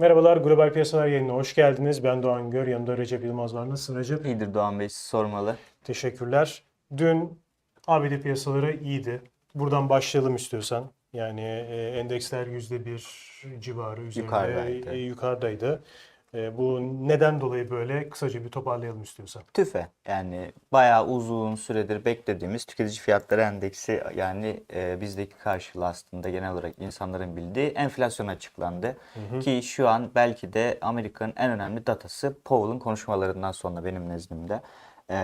Merhabalar, Global Piyasalar yayınına hoş geldiniz. Ben Doğan Gör, yanımda Recep Yılmaz var. Nasılsın Recep? İyidir Doğan Bey sormalı. Teşekkürler. Dün ABD piyasaları iyiydi. Buradan başlayalım istiyorsan. Yani e, endeksler %1 civarı üzerinde Yukarıdaydı. e, yukarıdaydı. E, bu neden dolayı böyle kısaca bir toparlayalım istiyorsan. TÜFE yani bayağı uzun süredir beklediğimiz tüketici fiyatları endeksi yani e, bizdeki karşılığı aslında genel olarak insanların bildiği enflasyon açıklandı. Ki şu an belki de Amerika'nın en önemli datası Powell'ın konuşmalarından sonra benim nezdimde. E,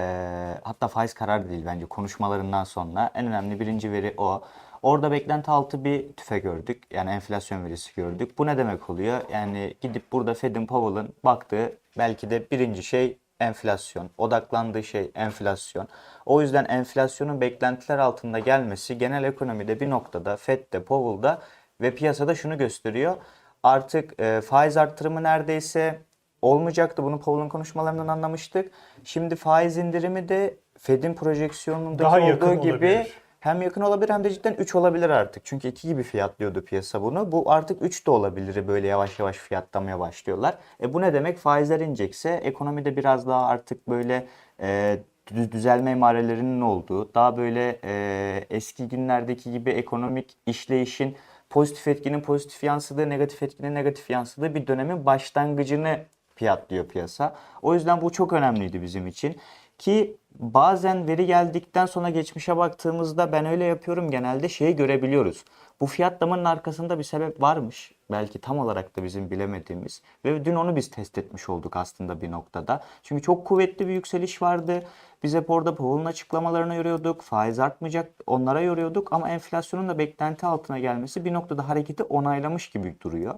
hatta faiz kararı değil bence konuşmalarından sonra en önemli birinci veri o. Orada beklenti altı bir tüfe gördük. Yani enflasyon verisi gördük. Bu ne demek oluyor? Yani gidip burada Fed'in Powell'ın baktığı belki de birinci şey enflasyon. Odaklandığı şey enflasyon. O yüzden enflasyonun beklentiler altında gelmesi genel ekonomide bir noktada Fed'de, Powell'da ve piyasada şunu gösteriyor. Artık e, faiz arttırımı neredeyse olmayacaktı. Bunu Powell'ın konuşmalarından anlamıştık. Şimdi faiz indirimi de Fed'in projeksiyonundaki Daha olduğu gibi olabilir. Hem yakın olabilir hem de cidden 3 olabilir artık. Çünkü 2 gibi fiyatlıyordu piyasa bunu. Bu artık 3 de olabilir böyle yavaş yavaş fiyatlamaya başlıyorlar. E bu ne demek? Faizler inecekse ekonomide biraz daha artık böyle e, dü- düzelme emarelerinin olduğu, daha böyle e, eski günlerdeki gibi ekonomik işleyişin pozitif etkinin pozitif yansıdığı, negatif etkinin negatif yansıdığı bir dönemin başlangıcını fiyatlıyor piyasa. O yüzden bu çok önemliydi bizim için. Ki bazen veri geldikten sonra geçmişe baktığımızda ben öyle yapıyorum genelde şeyi görebiliyoruz. Bu fiyatlamanın arkasında bir sebep varmış. Belki tam olarak da bizim bilemediğimiz. Ve dün onu biz test etmiş olduk aslında bir noktada. Çünkü çok kuvvetli bir yükseliş vardı. Biz hep orada Powell'ın açıklamalarına yoruyorduk. Faiz artmayacak onlara yoruyorduk. Ama enflasyonun da beklenti altına gelmesi bir noktada hareketi onaylamış gibi duruyor.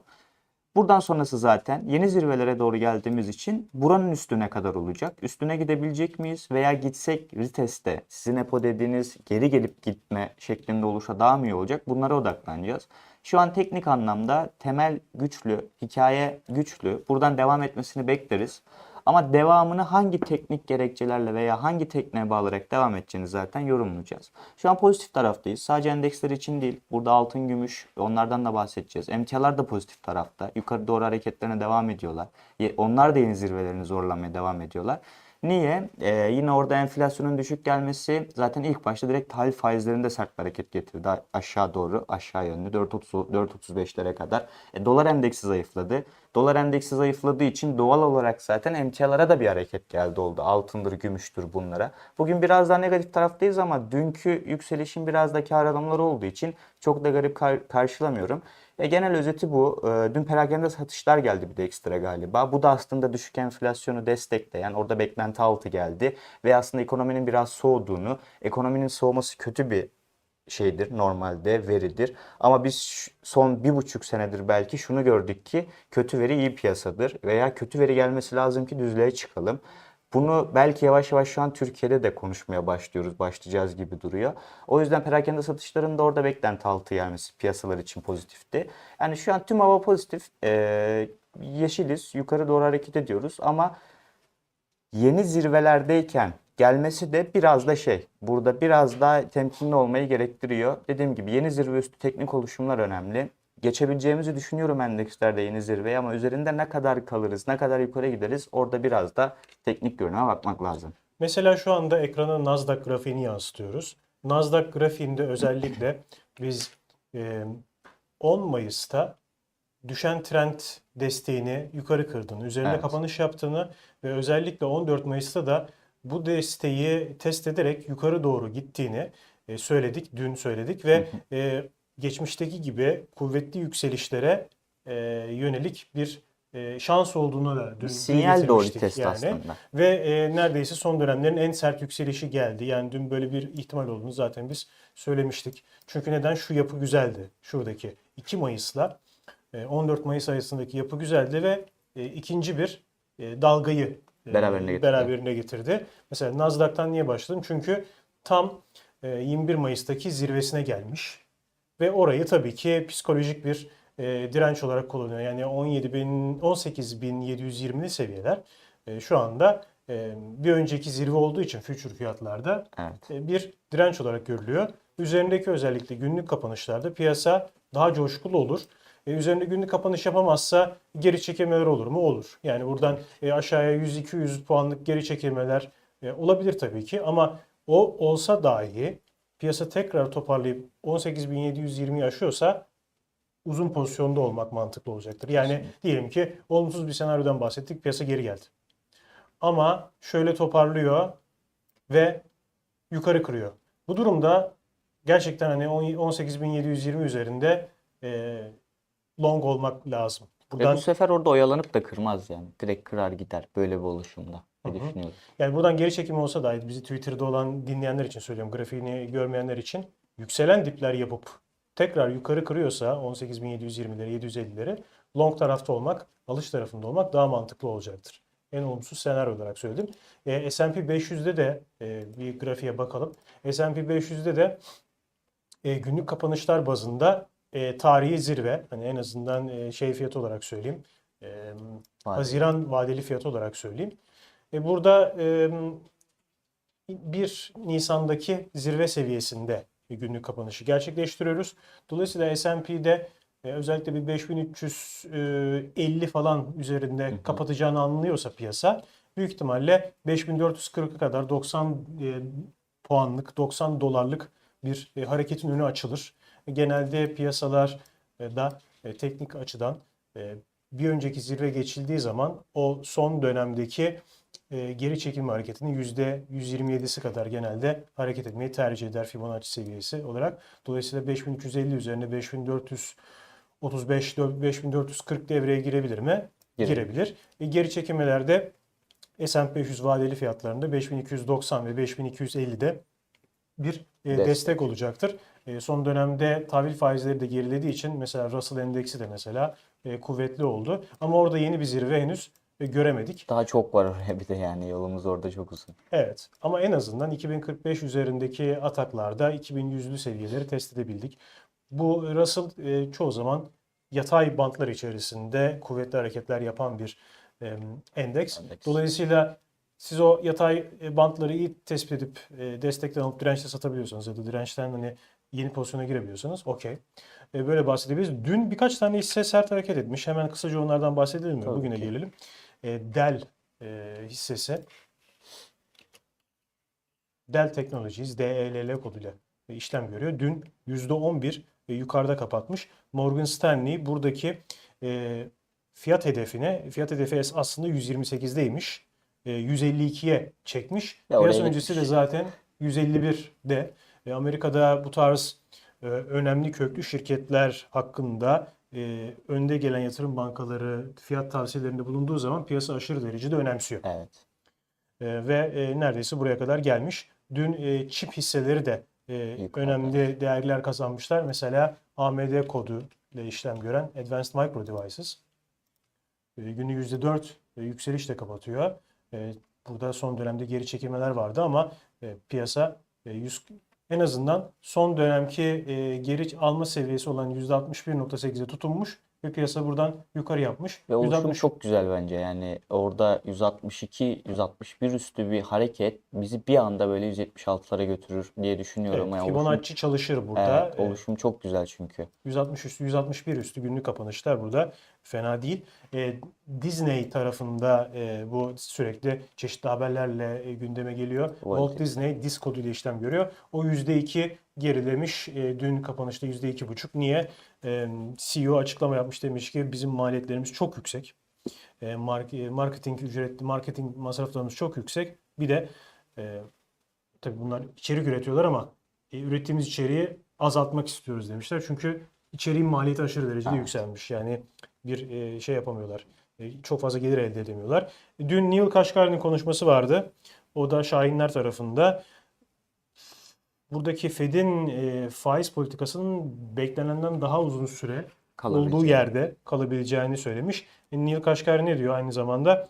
Buradan sonrası zaten yeni zirvelere doğru geldiğimiz için buranın üstüne kadar olacak. Üstüne gidebilecek miyiz? Veya gitsek reteste sizin EPO dediğiniz geri gelip gitme şeklinde olursa daha mı iyi olacak? Bunlara odaklanacağız. Şu an teknik anlamda temel güçlü, hikaye güçlü. Buradan devam etmesini bekleriz. Ama devamını hangi teknik gerekçelerle veya hangi tekniğe bağlayarak devam edeceğini zaten yorumlayacağız. Şu an pozitif taraftayız. Sadece endeksler için değil. Burada altın, gümüş onlardan da bahsedeceğiz. Emtialar da pozitif tarafta. Yukarı doğru hareketlerine devam ediyorlar. Onlar da yeni zirvelerini zorlamaya devam ediyorlar. Niye? Ee, yine orada enflasyonun düşük gelmesi zaten ilk başta direkt tahvil faizlerinde sert bir hareket getirdi. Aşağı doğru, aşağı yönlü 4.30 4.35'lere kadar. E, dolar endeksi zayıfladı. Dolar endeksi zayıfladığı için doğal olarak zaten emtialara da bir hareket geldi oldu. Altındır, gümüştür bunlara. Bugün biraz daha negatif taraftayız ama dünkü yükselişin biraz da kar alımları olduğu için çok da garip kar- karşılamıyorum. E, genel özeti bu. E, dün perakende satışlar geldi bir de ekstra galiba. Bu da aslında düşük enflasyonu destekleyen, orada beklenti altı geldi. Ve aslında ekonominin biraz soğuduğunu, ekonominin soğuması kötü bir şeydir normalde veridir. Ama biz son bir buçuk senedir belki şunu gördük ki kötü veri iyi piyasadır veya kötü veri gelmesi lazım ki düzlüğe çıkalım. Bunu belki yavaş yavaş şu an Türkiye'de de konuşmaya başlıyoruz, başlayacağız gibi duruyor. O yüzden perakende satışlarında orada beklenti altı gelmesi piyasalar için pozitifti. Yani şu an tüm hava pozitif. Ee, yeşiliz, yukarı doğru hareket ediyoruz ama yeni zirvelerdeyken gelmesi de biraz da şey, burada biraz daha temkinli olmayı gerektiriyor. Dediğim gibi yeni zirve üstü teknik oluşumlar önemli. Geçebileceğimizi düşünüyorum endekslerde yeni zirveye ama üzerinde ne kadar kalırız, ne kadar yukarı gideriz orada biraz da teknik görünüme bakmak lazım. Mesela şu anda ekrana Nasdaq grafiğini yansıtıyoruz. Nasdaq grafiğinde özellikle biz e, 10 Mayıs'ta düşen trend desteğini yukarı kırdığını, üzerinde Evet. kapanış yaptığını ve özellikle 14 Mayıs'ta da bu desteği test ederek yukarı doğru gittiğini e, söyledik, dün söyledik ve e, geçmişteki gibi kuvvetli yükselişlere e, yönelik bir e, şans olduğunu da dün Bir sinyal doğru test yani. aslında. Ve e, neredeyse son dönemlerin en sert yükselişi geldi. Yani dün böyle bir ihtimal olduğunu zaten biz söylemiştik. Çünkü neden? Şu yapı güzeldi. Şuradaki 2 Mayıs'la e, 14 Mayıs arasındaki yapı güzeldi ve e, ikinci bir e, dalgayı Beraberine getirdi. beraberine getirdi. Mesela Nasdaq'tan niye başladım? Çünkü tam e, 21 Mayıs'taki zirvesine gelmiş. Ve orayı tabii ki psikolojik bir e, direnç olarak kullanıyor. Yani 17 bin, 18.720'li seviyeler e, şu anda e, bir önceki zirve olduğu için future fiyatlarda Evet. e, bir direnç olarak görülüyor. Üzerindeki özellikle günlük kapanışlarda piyasa daha coşkulu olur. E, üzerinde günlük kapanış yapamazsa geri çekilmeler olur mu? Olur. Yani buradan e, aşağıya 100-200 puanlık geri çekilmeler e, olabilir tabii ki ama o olsa dahi piyasa tekrar toparlayıp 18.720'yi aşıyorsa uzun pozisyonda olmak mantıklı olacaktır. Yani diyelim ki olumsuz bir senaryodan bahsettik, piyasa geri geldi. Ama şöyle toparlıyor ve yukarı kırıyor. Bu durumda gerçekten hani 10 18.720 üzerinde e, long olmak lazım. Ve Buradan bu sefer orada oyalanıp da kırmaz yani. Direkt kırar gider böyle bir oluşumda. Hı yani buradan geri çekimi olsa dahi bizi Twitter'da olan dinleyenler için söylüyorum, grafiğini görmeyenler için yükselen dipler yapıp tekrar yukarı kırıyorsa 18.720'leri, 750'leri long tarafta olmak, alış tarafında olmak daha mantıklı olacaktır. En olumsuz senaryo olarak söyledim. E, S&P 500'de de e, bir grafiğe bakalım. S&P 500'de de e, günlük kapanışlar bazında e, tarihi zirve, hani en azından e, şey fiyat olarak söyleyeyim, e. Haziran vadeli fiyat olarak söyleyeyim. E, burada e, 1 Nisan'daki zirve seviyesinde bir günlük kapanışı gerçekleştiriyoruz. Dolayısıyla S&P'de e, özellikle bir 5350 falan üzerinde hı. kapatacağını anlıyorsa piyasa büyük ihtimalle 5440'a kadar 90 e, puanlık, 90 dolarlık bir e, hareketin önü açılır. Genelde piyasalar e, da e, teknik açıdan e, bir önceki zirve geçildiği zaman o son dönemdeki geri çekilme hareketinin %127'si kadar genelde hareket etmeyi tercih eder Fibonacci seviyesi olarak. Dolayısıyla 5350 üzerine 5435 5440 devreye girebilir mi? Girer. Girebilir. E, geri çekilmelerde S&P 500 vadeli fiyatlarında 5290 ve 5250'de bir e, Destek. destek olacaktır. E, son dönemde tahvil faizleri de gerilediği için mesela Russell Endeksi de mesela e, kuvvetli oldu. Ama orada yeni bir zirve henüz e, göremedik. Daha çok var oraya bir de yani yolumuz orada çok uzun. Evet ama en azından 2045 üzerindeki ataklarda 2100'lü seviyeleri test edebildik. Bu Russell e, çoğu zaman yatay bantlar içerisinde kuvvetli hareketler yapan bir endeks. Endeks. Dolayısıyla siz o yatay bantları iyi tespit edip destekten alıp dirençte satabiliyorsanız ya da dirençten hani yeni pozisyona girebiliyorsanız okey. E, böyle bahsedebiliriz. Dün birkaç tane hisse sert hareket etmiş. Hemen kısaca onlardan bahsedelim mi? Tabii Bugüne ki. gelelim. E, Dell e, hissesi Dell Technologies DELL koduyla işlem görüyor. Dün %11 e, yukarıda kapatmış. Morgan Stanley buradaki e, fiyat hedefine, fiyat hedefi aslında 128'deymiş. E, 152'ye çekmiş. Oraya Biraz öncesi de gitmiş. zaten 151'de. E, Amerika'da bu tarz e, önemli köklü şirketler hakkında e, önde gelen yatırım bankaları fiyat tavsiyelerinde bulunduğu zaman piyasa aşırı derecede önemsiyor. Evet. E, ve e, neredeyse buraya kadar gelmiş. Dün e, çip hisseleri de e, önemli değerler kazanmışlar. Mesela AMD kodu ile işlem gören Advanced Micro Devices e, günü %4 e, yükselişle kapatıyor. E, burada son dönemde geri çekilmeler vardı ama e, piyasa e, 100 en azından son dönemki e, geri alma seviyesi olan %61.8'e tutunmuş ve piyasa buradan yukarı yapmış. Ve oluşum 160 çok güzel bence. Yani orada 162, 161 üstü bir hareket bizi bir anda böyle 176'lara götürür diye düşünüyorum. Evet, Yani oluşum, Fibonacci çalışır burada. evet, oluşum çok güzel çünkü. 160 üstü, 161 üstü günlük kapanışlar burada fena değil. E, Disney tarafında e, bu sürekli çeşitli haberlerle e, gündeme geliyor. Walt Disney DIS koduyla işlem görüyor. O %2 gerilemiş. E, dün kapanışta %2,5. Niye? E, CEO açıklama yapmış demiş ki bizim maliyetlerimiz çok yüksek. E, mark- e, marketing ücretli, marketing masraflarımız çok yüksek. Bir de e, tabii bunlar içerik üretiyorlar ama e, ürettiğimiz içeriği azaltmak istiyoruz demişler. Çünkü içeriğin maliyeti aşırı derecede Evet. yükselmiş. Yani bir e, şey yapamıyorlar. E, çok fazla gelir elde edemiyorlar. Dün Neil Kashkari'nin konuşması vardı. O da Şahinler tarafında. Buradaki Fed'in e, faiz politikasının beklenenden daha uzun süre olduğu yerde kalabileceğini söylemiş. E, Neil Kashkari ne diyor aynı zamanda?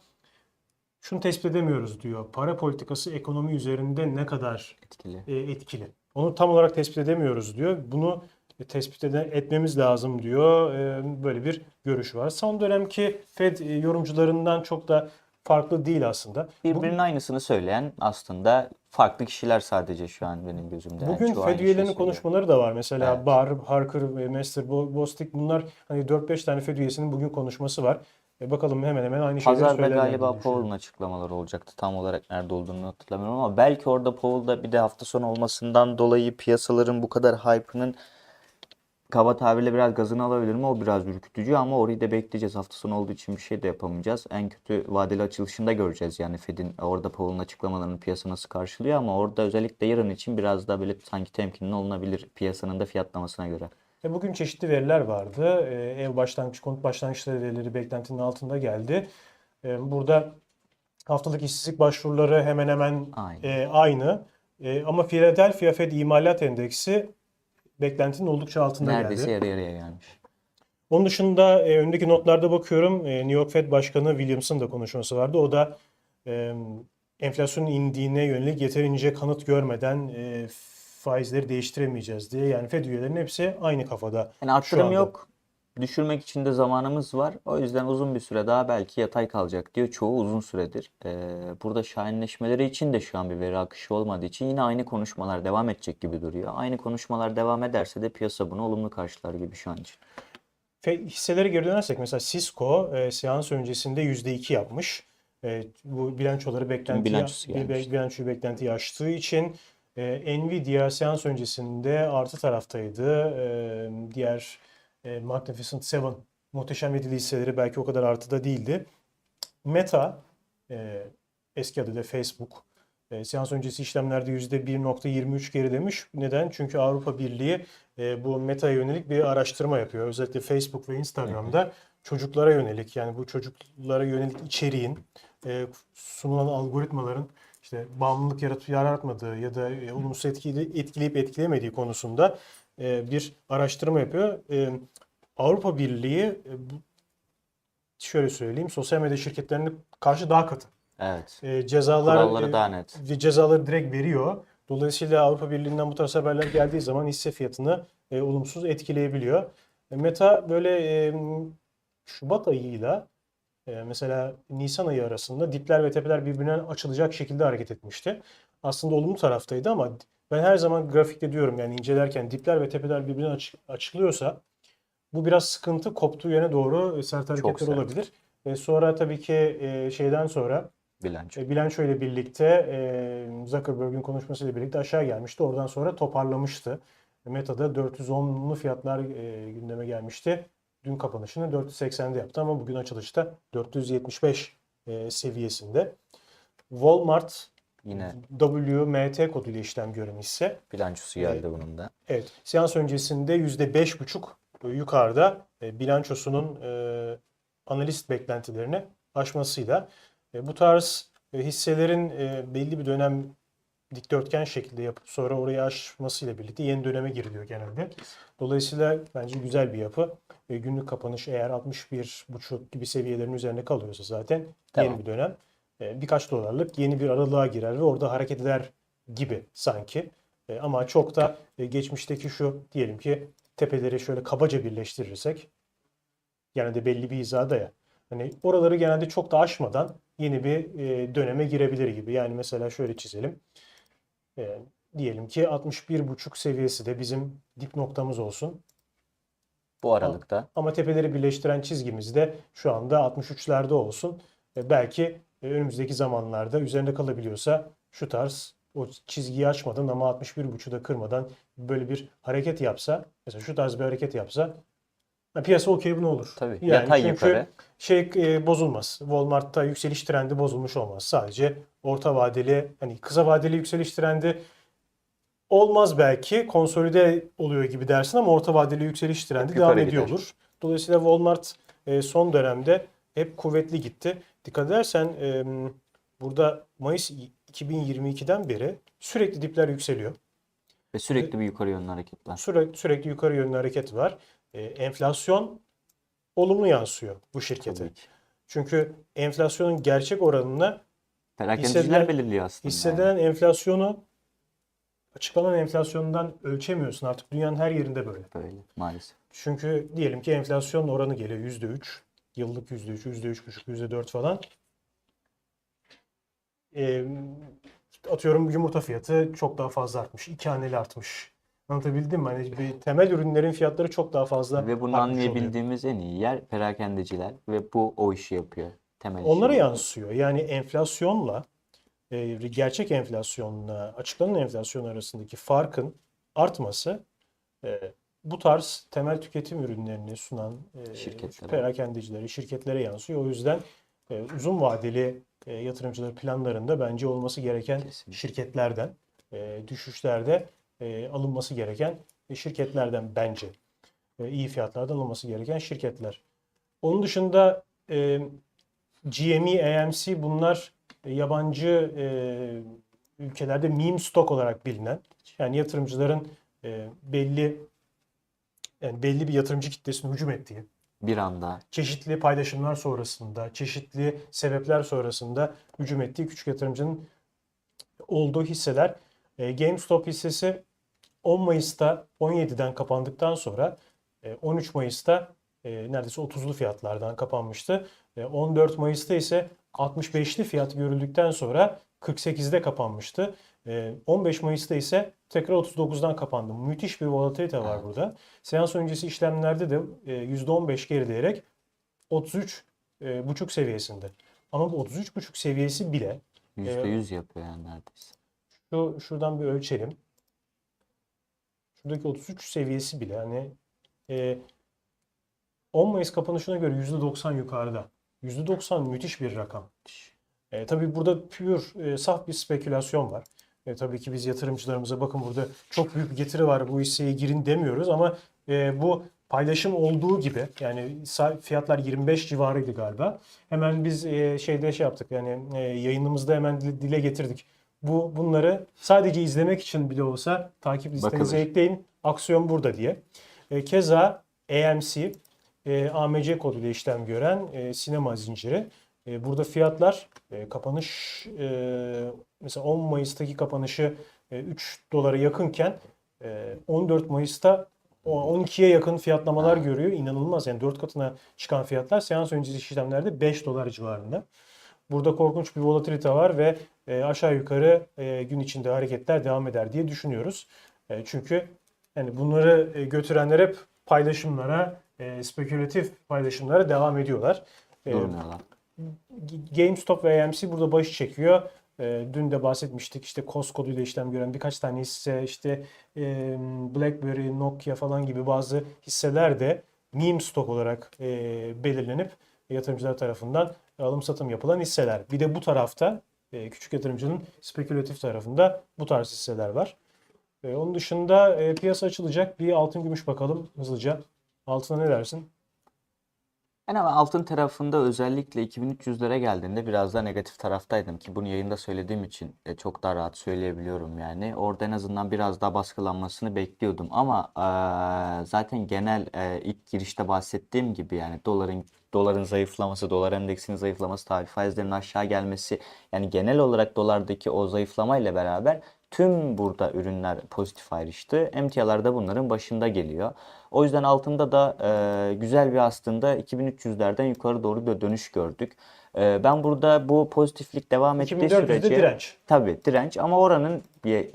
Şunu tespit edemiyoruz diyor. Para politikası ekonomi üzerinde ne kadar Etkili. e, etkili. Onu tam olarak tespit edemiyoruz diyor. Bunu tespit etmemiz lazım diyor. E, Böyle bir görüş var. Son dönemki Fed e, yorumcularından çok da farklı değil aslında. Birbirinin aynısını söyleyen aslında farklı kişiler sadece şu an benim gözümde. Yani Bugün aynı Fed üyelerinin söylüyor. konuşmaları da var. Mesela Evet. Barr, Harker, ve Mester, Bo- Bostic bunlar hani 4-5 tane Fed üyesinin bugün konuşması var. E bakalım hemen hemen aynı şeyleri söylerler diye galiba. Powell'ın açıklamaları olacaktı. Tam olarak nerede olduğunu hatırlamıyorum ama belki orada Powell'da bir de hafta sonu olmasından dolayı piyasaların bu kadar hype'ının kaba tabirle biraz gazını alabilir mi? O biraz ürkütücü ama orayı da bekleyeceğiz. Hafta sonu olduğu için bir şey de yapamayacağız. En kötü vadeli açılışında göreceğiz yani Fed'in orada Powell'ın açıklamalarını piyasa nasıl karşılıyor ama orada özellikle yarın için biraz daha böyle sanki temkinli olunabilir piyasanın da fiyatlamasına göre. E bugün çeşitli veriler vardı. E, ev başlangıç, konut başlangıçları verileri beklentinin altında geldi. E, burada haftalık işsizlik başvuruları hemen hemen Aynı. e, aynı. E, ama Philadelphia Fed İmalat Endeksi beklentinin oldukça altında Neredeyse geldi. yarı yarıya gelmiş. Onun dışında e, öndeki notlarda bakıyorum. E, New York Fed Başkanı Williams'ın da konuşması vardı. O da e, enflasyonun indiğine yönelik yeterince kanıt görmeden e, faizleri değiştiremeyeceğiz diye. Yani Fed üyelerinin hepsi aynı kafada Yani anda. yok. Düşürmek için de zamanımız var. O yüzden uzun bir süre daha belki yatay kalacak diyor. Çoğu uzun süredir. Ee, burada şahinleşmeleri için de şu an bir veri akışı olmadığı için yine aynı konuşmalar devam edecek gibi duruyor. Aynı konuşmalar devam ederse de piyasa bunu olumlu karşılar gibi şu an için. Hisselere geri dönersek mesela Cisco e, seans öncesinde %2 yapmış. E, bu bilançoları beklenti bilançosu bi- gelmişti. bilançoyu beklentiyi aştığı için e, Nvidia seans öncesinde artı taraftaydı. E, diğer e, Magnificent Seven muhteşem yedili hisseleri belki o kadar artıda değildi. Meta e, eski adı da Facebook e, seans öncesi işlemlerde %1.23 gerilemiş. Neden? Çünkü Avrupa Birliği e, bu Meta'ya yönelik bir araştırma yapıyor. Özellikle Facebook ve Instagram'da çocuklara yönelik yani bu çocuklara yönelik içeriğin e, sunulan algoritmaların işte bağımlılık yaratıp yaratmadığı ya da e, olumsuz etkili, etkileyip etkilemediği konusunda bir araştırma yapıyor. E, Avrupa Birliği e, şöyle söyleyeyim sosyal medya şirketlerine karşı daha katı. Evet. E, cezalar Kuralları e, daha net. ve cezaları direkt veriyor. Dolayısıyla Avrupa Birliği'nden bu tarz haberler geldiği zaman hisse fiyatını e, olumsuz etkileyebiliyor. E, Meta böyle e, Şubat ayıyla e, mesela Nisan ayı arasında dipler ve tepeler birbirinden açılacak şekilde hareket etmişti. Aslında olumlu taraftaydı ama ben her zaman grafikte diyorum yani incelerken dipler ve tepeler birbirinden aç- açılıyorsa bu biraz sıkıntı koptuğu yöne doğru e, sert hareketler sert. olabilir. E, sonra tabii ki e, şeyden sonra Bilanço. e, bilanço ile birlikte e, Zuckerberg'in konuşmasıyla birlikte aşağı gelmişti. Oradan sonra toparlamıştı. Meta'da 410'lu fiyatlar e, gündeme gelmişti. Dün kapanışını 480'de yaptı ama bugün açılışta 475 e, seviyesinde. Walmart Yine WMT koduyla işlem gören hisse. bilançosu geldi bunun da. Evet, seans öncesinde %5,5 yukarıda e, bilançosunun e, analist beklentilerini aşmasıyla e, bu tarz hisselerin belli bir dönem dikdörtgen şekilde yapıp sonra orayı aşmasıyla birlikte yeni döneme giriliyor genelde. Dolayısıyla bence güzel bir yapı. E, günlük kapanış eğer 61,5 gibi seviyelerin üzerine kalıyorsa zaten Tamam. yeni bir dönem. E, birkaç dolarlık yeni bir aralığa girer ve orada hareket eder gibi sanki. E, ama çok da e, geçmişteki şu diyelim ki tepeleri şöyle kabaca birleştirirsek genelde belli bir hizada ya. Hani oraları genelde çok da aşmadan yeni bir e, döneme girebilir gibi. Yani mesela şöyle çizelim. E, diyelim ki 61,5 seviyesi de bizim dip noktamız olsun. Bu aralıkta Ama tepeleri birleştiren çizgimiz de şu anda 63'lerde olsun. E, belki önümüzdeki zamanlarda üzerinde kalabiliyorsa şu tarz o çizgiyi açmadan ama 61.5'u da kırmadan böyle bir hareket yapsa, mesela şu tarz bir hareket yapsa piyasa okey bu ne olur? tabii Yani yatay çünkü yukarı. şey e, bozulmaz. Walmart'ta yükseliş trendi bozulmuş olmaz. Sadece orta vadeli hani kısa vadeli yükseliş trendi olmaz belki. Konsolide oluyor gibi dersin ama orta vadeli yükseliş trendi Hep devam ediyor gider. olur. Dolayısıyla Walmart e, son dönemde hep kuvvetli gitti. Dikkat edersen e, burada Mayıs 2022'den beri sürekli dipler yükseliyor. Ve sürekli bir yukarı yönlü hareketler. Sürekli, sürekli yukarı yönlü hareket var. E, enflasyon olumlu yansıyor bu şirkete. Çünkü enflasyonun gerçek oranına Hissedilen- belirliyor aslında. yani. hissedilen enflasyonu açıklanan enflasyondan ölçemiyorsun artık. Dünyanın her yerinde böyle. Böyle maalesef. Çünkü diyelim ki enflasyon oranı geliyor %3. Yıllık %3, %3,5, %4 falan. e, atıyorum yumurta fiyatı çok daha fazla artmış. iki haneli artmış. Anlatabildim mi? Hani bir temel ürünlerin fiyatları çok daha fazla Ve bunu artmış oluyor. anlayabildiğimiz en iyi yer perakendeciler ve bu o işi yapıyor. Temel işi Onlara bu. yansıyor. Yani enflasyonla e, gerçek enflasyonla açıklanan enflasyon arasındaki farkın artması e, bu tarz temel tüketim ürünlerini sunan e, Şirketlere. perakendecilere, şirketlere yansıyor. O yüzden e, uzun vadeli e, yatırımcılar planlarında bence olması gereken Kesinlikle. şirketlerden, e, düşüşlerde e, alınması gereken şirketlerden bence. E, iyi fiyatlardan alınması gereken şirketler. Onun dışında e, GME, AMC bunlar e, yabancı e, ülkelerde meme stock olarak bilinen yani yatırımcıların e, belli yani belli bir yatırımcı kitlesine hücum ettiği, Bir anda çeşitli paylaşımlar sonrasında, çeşitli sebepler sonrasında hücum ettiği küçük yatırımcının olduğu hisseler. E, GameStop hissesi 10 Mayıs'ta 17'den kapandıktan sonra e, 13 Mayıs'ta e, neredeyse 30'lu fiyatlardan kapanmıştı. E, 14 Mayıs'ta ise 65'li fiyat görüldükten sonra 48'de kapanmıştı. E, 15 Mayıs'ta ise tekrar 39'dan kapandı. Müthiş bir volatilite var Evet. burada. Seans öncesi işlemlerde de e, %15 gerileyerek 33 e, buçuk seviyesinde. Ama bu 33 buçuk seviyesi bile %100 yapıyor yani neredeyse. şu şuradan bir ölçelim. Şuradaki 33 seviyesi bile hani e, 10 Mayıs kapanışına göre %90 yukarıda. %90 müthiş bir rakam. E, tabii burada pür e, saf bir spekülasyon var. E, tabii ki biz yatırımcılarımıza bakın burada çok büyük bir getiri var bu hisseye girin demiyoruz ama e, bu paylaşım olduğu gibi yani fiyatlar 25 civarıydı galiba. Hemen biz e, şeyde şey yaptık yani e, yayınımızda hemen dile- dile getirdik. Bu bunları sadece izlemek için bile olsa takip listenize Bakılır. ekleyin. Aksiyon burada diye. E, keza AMC e, AMC koduyla işlem gören e, sinema zinciri. E, burada fiyatlar e, kapanış e, mesela 10 Mayıs'taki kapanışı e, 3 dolara yakınken e, 14 Mayıs'ta o 12'ye yakın fiyatlamalar görüyor. İnanılmaz yani 4 katına çıkan fiyatlar seans öncesi işlemlerde 5 dolar civarında. Burada korkunç bir volatilite var ve e, aşağı yukarı e, gün içinde hareketler devam eder diye düşünüyoruz. E, çünkü yani bunları e, götürenler hep paylaşımlara, e, spekülatif paylaşımlara devam ediyorlar. E, Durmuyorlar. GameStop ve AMC burada başı çekiyor. E, dün de bahsetmiştik işte COS koduyla işlem gören birkaç tane hisse işte e, BlackBerry, Nokia falan gibi bazı hisseler de meme stock olarak e, belirlenip yatırımcılar tarafından alım satım yapılan hisseler. Bir de bu tarafta e, küçük yatırımcının spekülatif tarafında bu tarz hisseler var. E, onun dışında e, piyasa açılacak. Bir altın gümüş bakalım hızlıca. Altına ne dersin? Ben ama altın tarafında özellikle 2300'lere geldiğinde biraz daha negatif taraftaydım ki bunu yayında söylediğim için de çok daha rahat söyleyebiliyorum yani. Orada en azından biraz daha baskılanmasını bekliyordum ama eee, zaten genel eee, ilk girişte bahsettiğim gibi yani doların doların zayıflaması, dolar endeksinin zayıflaması, tahvil faizlerinin aşağı gelmesi yani genel olarak dolardaki o zayıflama ile beraber tüm burada ürünler pozitif ayrıştı. Emtialar da bunların başında geliyor. O yüzden altında da e, güzel bir aslında 2300'lerden yukarı doğru bir dönüş gördük. E, ben burada bu pozitiflik devam ettiği 2400'de sürece direnç. tabii direnç ama oranın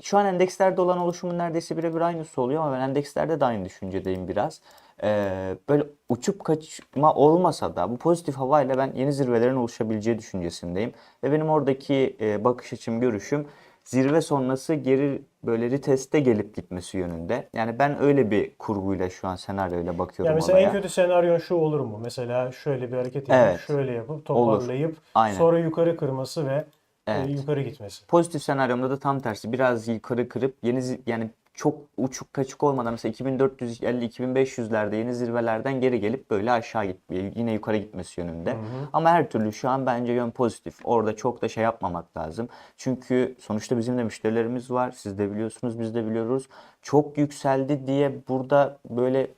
şu an endekslerde olan oluşumun neredeyse birebir aynısı oluyor ama ben endekslerde de aynı düşüncedeyim biraz. E, böyle uçup kaçma olmasa da bu pozitif havayla ben yeni zirvelerin oluşabileceği düşüncesindeyim. Ve benim oradaki e, bakış açım, görüşüm zirve sonrası geri böyle reteste gelip gitmesi yönünde. Yani ben öyle bir kurguyla şu an senaryoyla bakıyorum Yani mesela en olaya. kötü senaryon şu olur mu? Mesela şöyle bir hareket yapıp Evet. şöyle yapıp toparlayıp sonra yukarı kırması ve e, Evet. yukarı gitmesi. Pozitif senaryomda da tam tersi. Biraz yukarı kırıp yeni yani çok uçuk kaçık olmadan mesela 2450-2500'lerde yeni zirvelerden geri gelip böyle aşağı git yine yukarı gitmesi yönünde. Ama her türlü şu an bence yön pozitif. Orada çok da şey yapmamak lazım. Çünkü sonuçta bizim de müşterilerimiz var. Siz de biliyorsunuz, biz de biliyoruz. Çok yükseldi diye burada böyle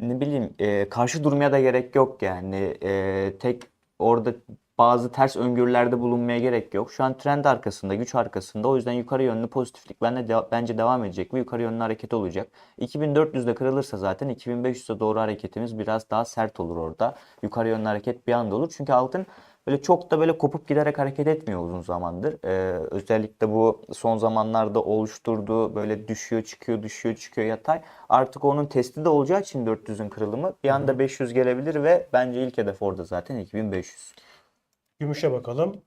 ne bileyim e, karşı durmaya da gerek yok yani. E, tek orada bazı ters öngörülerde bulunmaya gerek yok. Şu an trend arkasında, güç arkasında. O yüzden yukarı yönlü pozitiflik bende de, bence devam edecek ve yukarı yönlü hareket olacak. 2400'de kırılırsa zaten 2500'e doğru hareketimiz biraz daha sert olur orada. Yukarı yönlü hareket bir anda olur. Çünkü altın böyle çok da böyle kopup giderek hareket etmiyor uzun zamandır. Ee, özellikle bu son zamanlarda oluşturduğu böyle düşüyor çıkıyor düşüyor çıkıyor yatay. Artık onun testi de olacağı için 400'ün kırılımı bir anda 500 gelebilir ve bence ilk hedef orada zaten 2500. Gümüşe bakalım.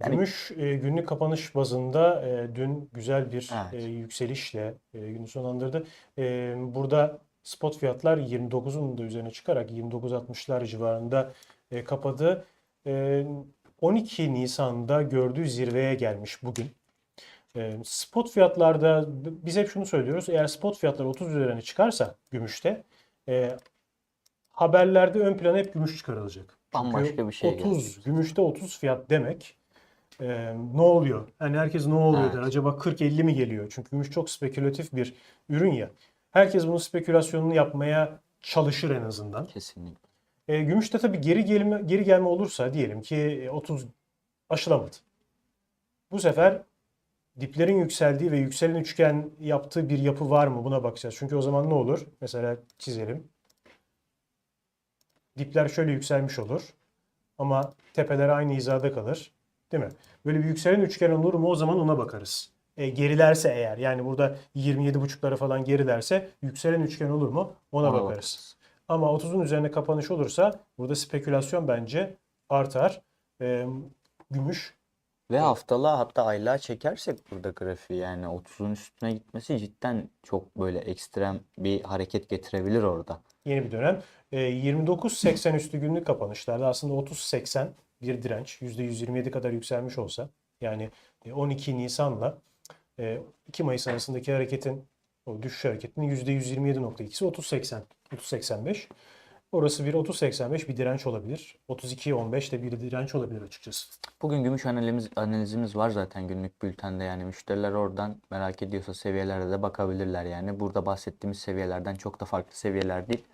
Yani- Gümüş e, günlük kapanış bazında e, dün güzel bir Evet. e, yükselişle e, günü sonlandırdı. E, burada spot fiyatlar 29'un da üzerine çıkarak 29.60'lar civarında e, kapadı. E, 12 Nisan'da gördüğü zirveye gelmiş bugün. E, spot fiyatlarda biz hep şunu söylüyoruz. Eğer spot fiyatlar 30 üzerine çıkarsa gümüşte e, haberlerde ön plana hep gümüş çıkarılacak. Bambaşka bir şey 30, gümüşte 30 fiyat demek e, ne oluyor? Yani herkes ne oluyor der. Evet. Acaba 40-50 mi geliyor? Çünkü gümüş çok spekülatif bir ürün ya. Herkes bunun spekülasyonunu yapmaya çalışır en azından. Kesinlikle. E, gümüşte tabii geri gelme, geri gelme olursa diyelim ki e, 30 aşılamadı. Bu sefer diplerin yükseldiği ve yükselen üçgen yaptığı bir yapı var mı? Buna bakacağız. Çünkü o zaman ne olur? Mesela çizelim. Dipler şöyle yükselmiş olur. Ama tepeler aynı hizada kalır. Değil mi? Böyle bir yükselen üçgen olur mu? O zaman ona bakarız. E, gerilerse eğer yani burada 27.5'lara falan gerilerse yükselen üçgen olur mu? Ona, Ona bakarız. bakarız. Ama 30'un üzerine kapanış olursa burada spekülasyon bence artar. E, gümüş Ve haftalığa hatta aylığa çekersek burada grafiği yani 30'un üstüne gitmesi cidden çok böyle ekstrem bir hareket getirebilir orada. Yeni bir dönem. E, 29.80 üstü günlük kapanışlarda aslında 30.80 bir direnç. %127 kadar yükselmiş olsa yani e, 12 Nisan'la e, 2 Mayıs arasındaki hareketin o düşüş hareketinin %127.2'si 30.80 30.85. Orası bir 30.85 bir direnç olabilir. 32.15 de bir direnç olabilir açıkçası. Bugün gümüş analizimiz, analizimiz var zaten günlük bültende yani müşteriler oradan merak ediyorsa seviyelerde de bakabilirler yani. Burada bahsettiğimiz seviyelerden çok da farklı seviyeler değil.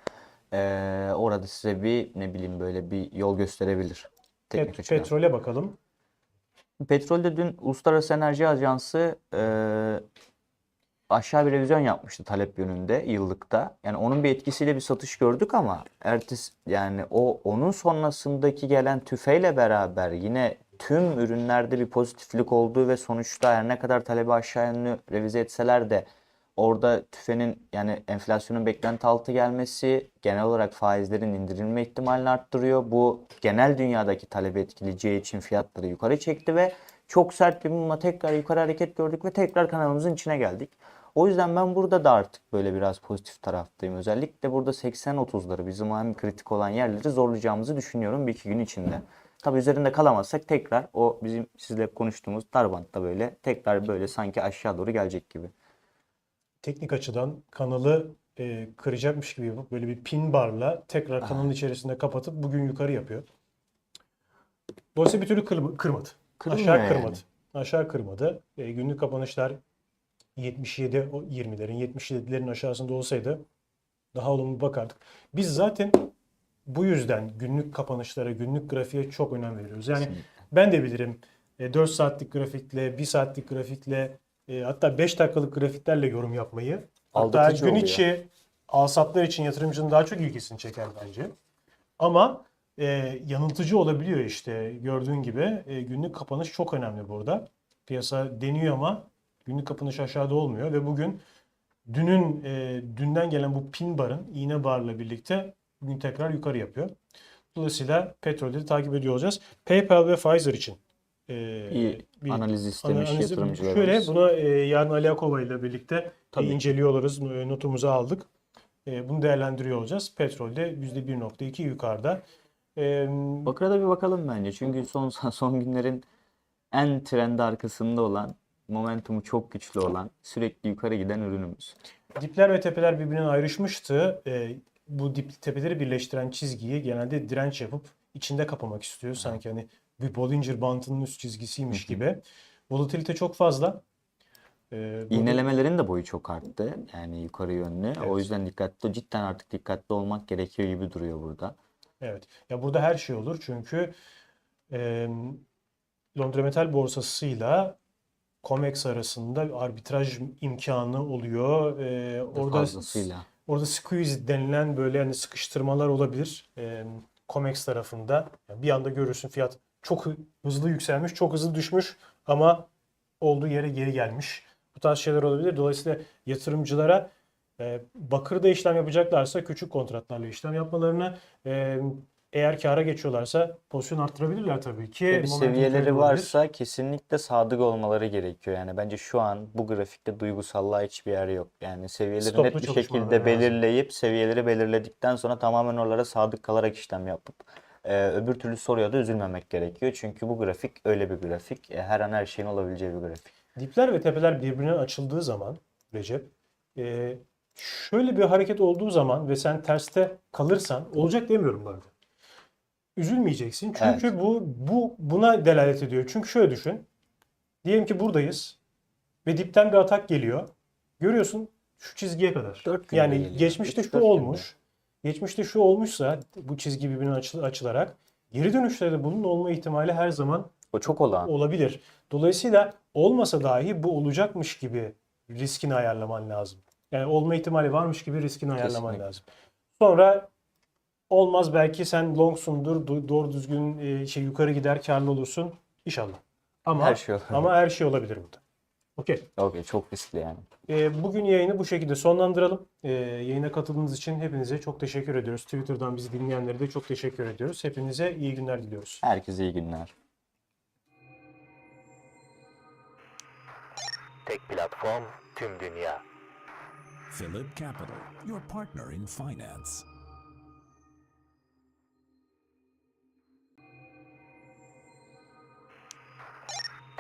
Ee, orada size bir ne bileyim böyle bir yol gösterebilir. Teknik Pet- açıdan. petrole bakalım. Petrolde dün Uluslararası Enerji Ajansı e, aşağı bir revizyon yapmıştı talep yönünde yıllıkta. Yani onun bir etkisiyle bir satış gördük ama ertesi yani o onun sonrasındaki gelen tüfeyle beraber yine tüm ürünlerde bir pozitiflik olduğu ve sonuçta her ne kadar talebi aşağı yönlü revize etseler de orada tüfenin yani enflasyonun beklenti altı gelmesi genel olarak faizlerin indirilme ihtimalini arttırıyor. Bu genel dünyadaki talebi etkileyeceği için fiyatları yukarı çekti ve çok sert bir mumla tekrar yukarı hareket gördük ve tekrar kanalımızın içine geldik. O yüzden ben burada da artık böyle biraz pozitif taraftayım. Özellikle burada 80-30'ları bizim en kritik olan yerleri zorlayacağımızı düşünüyorum bir iki gün içinde. Tabii üzerinde kalamazsak tekrar o bizim sizle konuştuğumuz darbantta böyle tekrar böyle sanki aşağı doğru gelecek gibi. teknik açıdan kanalı e, kıracakmış gibi yapıp böyle bir pin barla tekrar kanalın içerisinde kapatıp bugün yukarı yapıyor. Dolayısıyla bir türlü kırma- kırmadı. Kırılmıyor Aşağı yani. kırmadı. Aşağı kırmadı. E, günlük kapanışlar 77 o 20'lerin 77'lerin aşağısında olsaydı daha olumlu bakardık. Biz zaten bu yüzden günlük kapanışlara, günlük grafiğe çok önem veriyoruz. Yani Kesinlikle. ben de bilirim e, 4 saatlik grafikle, 1 saatlik grafikle e, hatta 5 dakikalık grafiklerle yorum yapmayı. Hatta Aldatıcı gün oluyor. içi alsatlar için yatırımcının daha çok ilgisini çeker bence. Ama e, yanıltıcı olabiliyor işte gördüğün gibi. E, günlük kapanış çok önemli burada. Piyasa deniyor ama günlük kapanış aşağıda olmuyor ve bugün dünün e, dünden gelen bu pin barın iğne barla birlikte bugün tekrar yukarı yapıyor. Dolayısıyla petrolde de takip ediyor olacağız. PayPal ve Pfizer için e, İyi bir analiz istemiş analizi- yatırımcılarımız. Şöyle bunu e, yarın Ali Akova ile birlikte e, Tabii. E, Notumuzu aldık. E, bunu değerlendiriyor olacağız. Petrolde %1.2 yukarıda. E, Bakır'a da bir bakalım bence. Çünkü son son günlerin en trend arkasında olan, momentumu çok güçlü olan, sürekli yukarı giden ürünümüz. dipler ve tepeler birbirinden ayrışmıştı. E, bu dip tepeleri birleştiren çizgiyi genelde direnç yapıp içinde kapamak istiyor. Sanki hani bir Bollinger Bandının üst çizgisiymiş gibi. Volatilite çok fazla. E, burada- İğnelemelerin de boyu çok arttı. Yani yukarı yönlü. O Evet. yüzden dikkatli, cidden artık dikkatli olmak gerekiyor gibi duruyor burada. Evet. Ya burada her şey olur çünkü e, Londra Metal Borsası'yla COMEX arasında bir arbitraj imkanı oluyor. E, Ve orada orada squeeze denilen böyle hani sıkıştırmalar olabilir. E, COMEX tarafında. Yani bir anda görürsün fiyat çok hı- hızlı yükselmiş, çok hızlı düşmüş ama olduğu yere geri gelmiş. Bu tarz şeyler olabilir. Dolayısıyla yatırımcılara e, bakırda işlem yapacaklarsa küçük kontratlarla işlem yapmalarını e, eğer kâra geçiyorlarsa pozisyon arttırabilirler tabii ki. Bir seviyeleri olabilir. varsa kesinlikle sadık olmaları gerekiyor. Yani bence şu an bu grafikte duygusallığa hiçbir yer yok. Yani seviyeleri Stoplu net bir şekilde lazım. belirleyip seviyeleri belirledikten sonra tamamen oralara sadık kalarak işlem yapıp e, öbür türlü soruya da üzülmemek gerekiyor. Çünkü bu grafik öyle bir grafik. E, her an her şeyin olabileceği bir grafik. Dipler ve tepeler birbirine açıldığı zaman Recep e, şöyle bir hareket olduğu zaman ve sen terste kalırsan olacak demiyorum bu arada. Üzülmeyeceksin. Çünkü bu bu buna delalet ediyor. Çünkü şöyle düşün. Diyelim ki buradayız ve dipten bir atak geliyor. Görüyorsun şu çizgiye kadar. Dört günde Yani geliyor. geçmişte Üç, şu dört günde. olmuş. Geçmişte şu olmuşsa bu çizgi birbirine açıl- açılarak geri dönüşlerde bunun olma ihtimali her zaman O çok olağan. olabilir. Dolayısıyla olmasa dahi bu olacakmış gibi riskini ayarlaman lazım. Yani olma ihtimali varmış gibi riskini ayarlaman Kesinlikle. lazım. Sonra olmaz belki sen longsundur, do- doğru düzgün e, şey yukarı gider karlı olursun inşallah. Ama Her şey olur. ama her şey olabilir burada. Okey. Okey, çok riskli yani. E, bugün yayını bu şekilde sonlandıralım. E, yayına katıldığınız için hepinize çok teşekkür ediyoruz. Twitter'dan bizi dinleyenlere de çok teşekkür ediyoruz. Hepinize iyi günler diliyoruz. Herkese iyi günler. Tek platform tüm dünya. Philip Capital, your partner in finance.